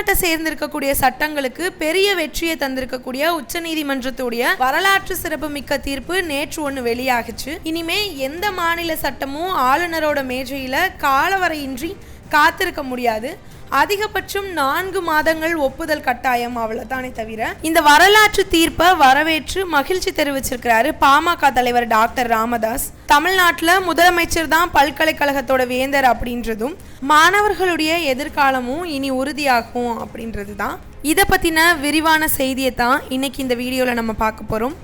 தமிழ்நாட்டை சேர்ந்திருக்கக்கூடிய சட்டங்களுக்கு பெரிய வெற்றியை தந்திருக்கக்கூடிய உச்சநீதிமன்றத்துடைய வரலாற்று சிறப்புமிக்க தீர்ப்பு நேற்று ஒன்று வெளியாகுச்சு. இனிமே எந்த மாநில சட்டமும் ஆளுநரோட மேஜையில காலவரையின்றி காத்திருக்க முடியாது. அதிகபட்சம் நான்கு மாதங்கள் ஒப்புதல் கட்டாயம் அவ்வளவுதானே தவிர இந்த வரலாற்று தீர்ப்பை வரவேற்று மகிழ்ச்சி தெரிவிச்சிருக்கிறாரு பாமக தலைவர் டாக்டர் ராமதாஸ். தமிழ்நாட்டில் முதலமைச்சர் தான் பல்கலைக்கழகத்தோட வேந்தர் அப்படின்றதும் மாணவர்களுடைய எதிர்காலமும் இனி உறுதியாகும் அப்படின்றது தான் இதை பற்றின விரிவான செய்தியை தான் இன்னைக்கு இந்த வீடியோவில் நம்ம பார்க்க போகிறோம்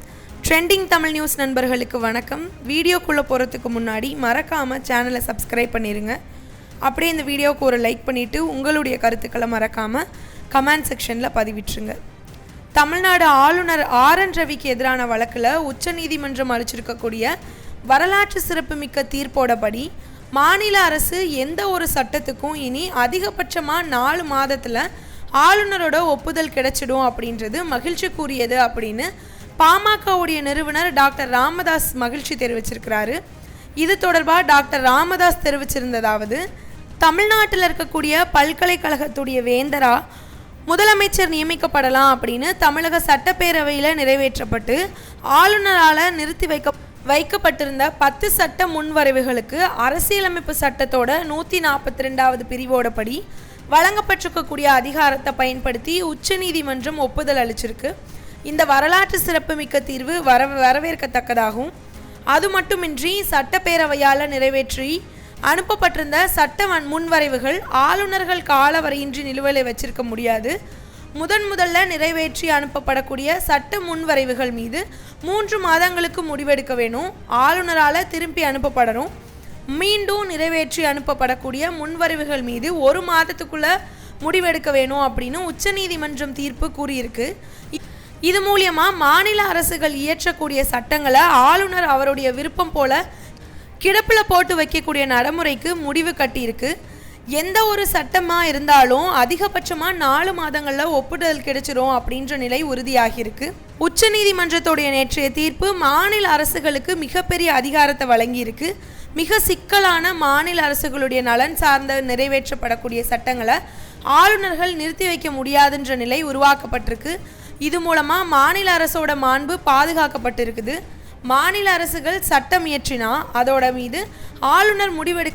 ட்ரெண்டிங் தமிழ் நியூஸ் நண்பர்களுக்கு வணக்கம். வீடியோக்குள்ளே போகிறதுக்கு முன்னாடி மறக்காமல் சேனலை சப்ஸ்கிரைப் பண்ணிடுங்க அப்படியே இந்த வீடியோவுக்கு ஒரு லைக் பண்ணிவிட்டு உங்களுடைய கருத்துக்களை மறக்காமல் கமெண்ட் செக்ஷனில் பதிவிட்டுருங்க. தமிழ்நாடு ஆளுநர் ஆர் என் ரவிக்கு எதிரான வழக்கில் உச்சநீதிமன்றம் அளிச்சிருக்கக்கூடிய வரலாற்று சிறப்புமிக்க தீர்ப்போடபடி மாநில அரசு எந்த ஒரு சட்டத்துக்கும் இனி அதிகபட்சமாக நாலு மாதத்தில் ஆளுநரோட ஒப்புதல் கிடைச்சிடும் அப்படின்றது மகிழ்ச்சிக்குரியது அப்படின்னு பாமகவுடைய நிறுவனர் டாக்டர் ராமதாஸ் மகிழ்ச்சி தெரிவிச்சிருக்கிறாரு. இது தொடர்பாக டாக்டர் ராமதாஸ் தெரிவிச்சிருந்ததாவது தமிழ்நாட்டில் இருக்கக்கூடிய பல்கலைக்கழகத்துடைய வேந்தரா முதலமைச்சர் நியமிக்கப்படலாம் அப்படின்னு தமிழக சட்டப்பேரவையில் நிறைவேற்றப்பட்டு ஆளுநரால் நிறுத்தி வைக்க வைக்கப்பட்டிருந்த பத்து சட்ட முன்வரைவுகளுக்கு அரசியலமைப்பு சட்டத்தோட நூற்றி நாற்பத்தி ரெண்டாவது பிரிவோட படி வழங்கப்பட்டிருக்கக்கூடிய அதிகாரத்தை பயன்படுத்தி உச்சநீதிமன்றம் ஒப்புதல் அளிச்சிருக்கு. இந்த வரலாற்று சிறப்புமிக்க தீர்வு வர வரவேற்கத்தக்கதாகும். அது மட்டுமின்றி சட்டப்பேரவையால் நிறைவேற்றி அனுப்பப்பட்டிருந்த சட்ட வன்- முன்வரைவுகள் ஆளுநர்கள் காலவரையின்றி நிலுவையில் வச்சிருக்க முடியாது. முதன் முதல்ல நிறைவேற்றி அனுப்பப்படக்கூடிய சட்ட முன்வரைவுகள் மீது மூன்று மாதங்களுக்கு முடிவெடுக்க வேணும். ஆளுநரால் திரும்பி அனுப்பப்படணும். மீண்டும் நிறைவேற்றி அனுப்பப்படக்கூடிய முன்வரைவுகள் மீது ஒரு மாதத்துக்குள்ள முடிவெடுக்க வேணும் அப்படின்னு உச்சநீதிமன்றம் தீர்ப்பு கூறியிருக்கு. இது மூலியமா மாநில அரசுகள் இயற்றக்கூடிய சட்டங்களை ஆளுநர் அவருடைய விருப்பம் போல கிடப்பில் போட்டு வைக்கக்கூடிய நடைமுறைக்கு முடிவு கட்டியிருக்கு. எந்த ஒரு சட்டமாக இருந்தாலும் அதிகபட்சமாக நாலு மாதங்களில் ஒப்புதல் கிடைச்சிரும் அப்படின்ற நிலை உறுதியாகியிருக்கு. உச்சநீதிமன்றத்துடைய நேற்றைய தீர்ப்பு மாநில அரசுகளுக்கு மிகப்பெரிய அதிகாரத்தை வழங்கியிருக்கு. மிக சிக்கலான மாநில அரசுகளுடைய நலன் சார்ந்த நிறைவேற்றப்படக்கூடிய சட்டங்களை ஆளுநர்கள் நிறுத்தி வைக்க முடியாதுன்ற நிலை உருவாக்கப்பட்டிருக்கு. இது மூலமாக மாநில அரசோட மாண்பு பாதுகாக்கப்பட்டிருக்குது. மாநில அரசுகள் சட்டம் இயற்றினா அதோட மீது ஆளுநர் முடிவெடு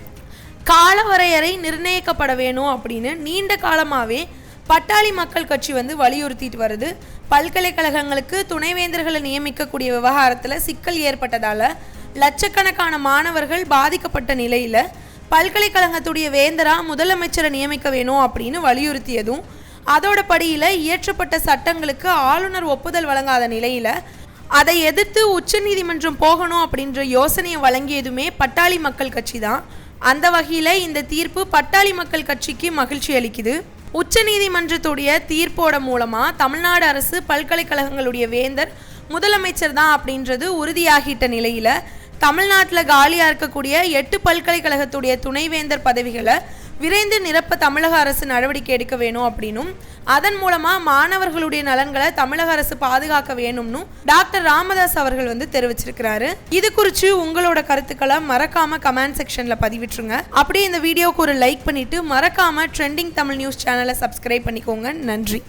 காலவரையறை நிர்ணயிக்கப்பட வேணும் அப்படின்னு நீண்ட காலமாகவே பட்டாளி மக்கள் கட்சி வந்து வலியுறுத்திட்டு வருது. பல்கலைக்கழகங்களுக்கு துணைவேந்தர்களை நியமிக்கக்கூடிய விவகாரத்தில் சிக்கல் ஏற்பட்டதால் லட்சக்கணக்கான மாணவர்கள் பாதிக்கப்பட்ட நிலையில் பல்கலைக்கழகத்துடைய வேந்தரா முதலமைச்சரை நியமிக்க வேணும் அப்படின்னு வலியுறுத்தியதும் அதோட படியில் இயற்றப்பட்ட சட்டங்களுக்கு ஆளுநர் ஒப்புதல் வழங்காத நிலையில் அதை எதிர்த்து உச்சநீதிமன்றம் போகணும் அப்படின்ற யோசனையை வழங்கியதுமே பட்டாளி மக்கள் கட்சி தான். அந்த வகையில் இந்த தீர்ப்பு பட்டாளி மக்கள் கட்சிக்கு மகிழ்ச்சி அளிக்குது. உச்சநீதிமன்றத்துடைய தீர்ப்போட மூலமாக தமிழ்நாடு அரசு பல்கலைக்கழகங்களுடைய வேந்தர் முதலமைச்சர் தான் அப்படின்றது உறுதியாகிட்ட நிலையில் தமிழ்நாட்டில் காலியாக இருக்கக்கூடிய எட்டு பல்கலைக்கழகத்துடைய துணைவேந்தர் பதவிகளை விரைந்து நிரப்ப தமிழக அரசு நடவடிக்கை எடுக்க வேணும் அப்படின்னும் அதன் மூலமா மாணவர்களுடைய நலன்களை தமிழக அரசு பாதுகாக்க வேணும்னு டாக்டர் ராமதாஸ் அவர்கள் வந்து தெரிவிச்சிருக்கிறாரு. இது குறித்து உங்களோட கருத்துக்களை மறக்காம கமெண்ட் செக்ஷன்ல பதிவிட்டுருங்க. அப்படியே இந்த வீடியோக்கு ஒரு லைக் பண்ணிட்டு மறக்காம ட்ரெண்டிங் தமிழ் நியூஸ் சேனலை சப்ஸ்கிரைப் பண்ணிக்கோங்க. நன்றி.